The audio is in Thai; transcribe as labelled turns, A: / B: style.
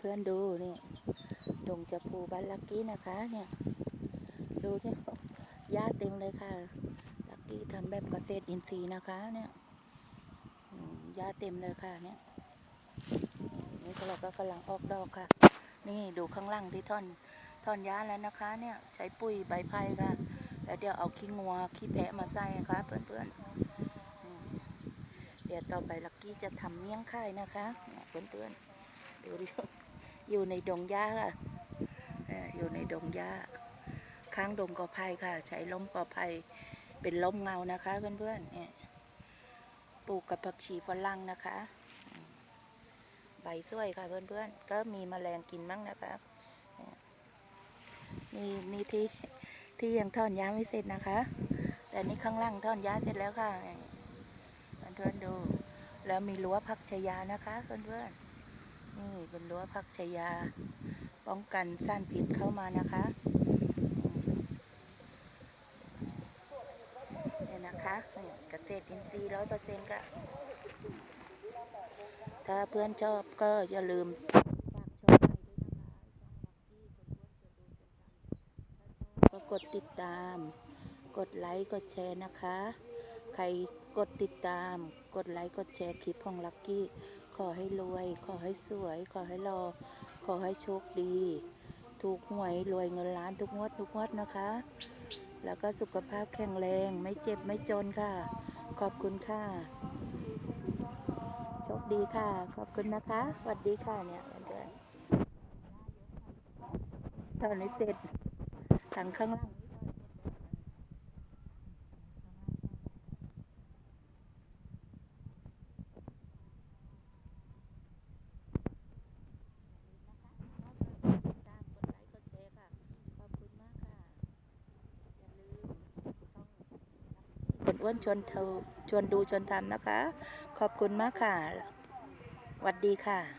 A: เพื่อนๆดูนี่ดงจะปูบ้านลักกี้นะคะ เนี่ย ดูเนี่ยหญ้าเต็มเลยค่ะ ลักกี้ทำแบบเกษตรอินทรีย์นะคะ เนี่ยหญ้าเต็มเลยค่ะ เนี่ย นี่เราก็กำลังออกดอกค่ะ นี่ดูข้างล่างที่ท่อนท่อนหญ้าแล้วนะคะ เนี่ย ใช้ปุ๋ยใบไผ่ค่ะ แล้วเดี๋ยวเอาขี้งัวขี้แพะมาใส่นะคะ เพื่อนๆเดี๋ยวต่อไปลักกี้จะทำเมี่ยงไข่นะคะ เพื่อนๆ ดูดิอยู่ในดงหญ้าค่ะอยู่ในดงหญ้า ข้างดงกอไผ่ค่ะ ใช้ล้มกอไผ่เป็นล้มเงานะคะเพื่อนๆเนี่ยปลูกกับผักชีฝรั่งนะคะ ใบสวยค่ะเพื่อนๆ ก็มีแมลงกินมั้งนะคะนี่นี่ที่ที่ยังท่อนย้าไม่เสร็จนะคะ แต่นี่ข้างล่างท่อนย้าเสร็จแล้วค่ะเนี่ยเพื่อนๆดู แล้วมีรั้วผักชยานะคะเพื่อนๆ นี่เป็นรั้วผักชยา ป้องกันสารพิษเข้ามานะคะเนี่ยนะคะเนี่ยเกษตรอินทรีย์ร้อยเปอร์เซ็นต์ก็ถ้าเพื่อนชอบก็อย่าลืมฝากช่องไปด้วยนะคะช่องักกี้คนอ้วนชวนดูชวนทำถ้าชอบก็กดติดตาม กดไลค์ กดแชร์นะคะ ใครกดติดตาม กดไลค์ กดแชร์คลิปของลักกี้ ขอให้รวย ขอให้สวย ขอให้รอ ขอให้โชคดี ถูกหวยรวยเงินล้านทุกงวดทุกงวดนะคะ แล้วก็สุขภาพแข็งแรงไม่เจ็บไม่จนค่ะ ขอบคุณค่ะ โชคดีค่ะ ขอบคุณนะคะสวัสดีค่ะเนี่ยเพื่อนตอนนี้เสร็จทางข้างล่าง คนอ้วนชวนชวนดูชวนทำนะคะ ขอบคุณมากค่ะสวัสดีค่ะ